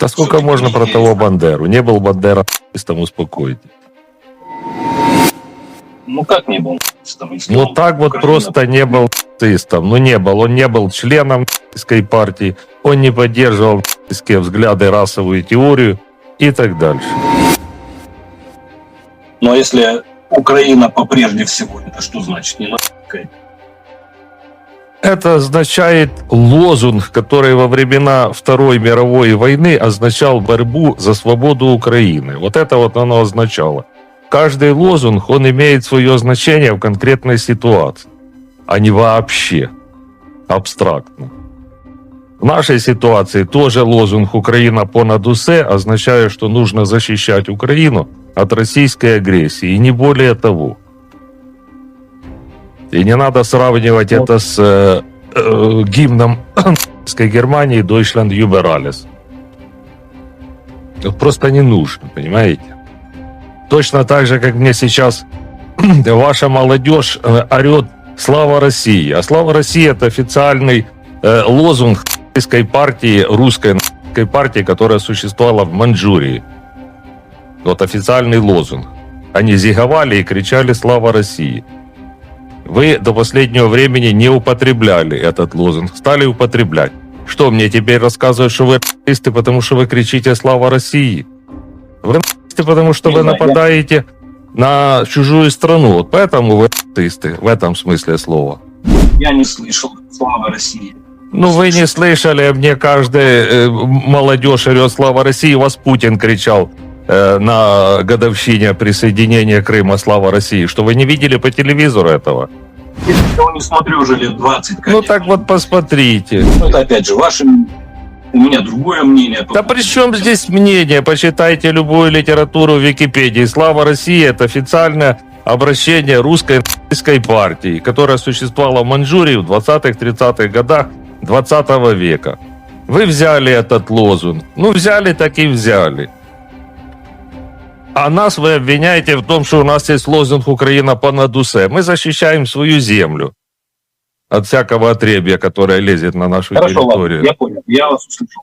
Да сколько можно про того Бандеру? Не был Бандера, там успокойте. Ну как не был если Ну так вот Украина- просто не был нацистом. Ну не был. Он не был членом партии. Он не поддерживал взгляды, расовую теорию и так дальше. Но если Украина попрежде всего, это что значит? Не нацистская? Это означает лозунг, который во времена Второй мировой войны означал борьбу за свободу Украины. Вот это вот оно означало. Каждый лозунг, он имеет свое значение в конкретной ситуации, а не вообще, абстрактно. В нашей ситуации тоже лозунг «Украина понад усе» означает, что нужно защищать Украину от российской агрессии, и не более того. И не надо сравнивать это с э, э, гимном Германии Deutschland über просто не нужно, понимаете? Точно так же, как мне сейчас ваша молодежь э, орет «Слава России!». А «Слава России» — это официальный э, лозунг нацистской партии, русской партии, которая существовала в Маньчжурии. Вот официальный лозунг. Они зиговали и кричали «Слава России!». Вы до последнего времени не употребляли этот лозунг, стали употреблять. Что, мне теперь рассказывают, что вы нацисты, потому что вы кричите «Слава России»? Вы нацисты, потому что вы нападаете на чужую страну. Вот поэтому вы нацисты, в этом смысле слова. Я не слышал слава России. Ну, вы не слышали, а мне каждая э, молодежь орет «Слава России», вас Путин кричал э, на годовщине присоединения Крыма «Слава России». Что, вы не видели по телевизору этого? Я его не смотрю уже лет 20. Ну, конечно. так вот посмотрите. Ну, это опять же ваше м- У меня другое мнение. Да при чем здесь мнение? Почитайте любую литературу в Википедии. «Слава России» — это официальное обращение русской нацистской партии, которая существовала в Маньчжурии в 20-30-х годах 20 века. Вы взяли этот лозунг. Ну, взяли, так и взяли. А нас вы обвиняете в том, что у нас есть лозунг «Украина понад усе». Мы защищаем свою землю от всякого отребья, которое лезет на нашу Хорошо, ладно, территорию. я понял. Я вас услышал.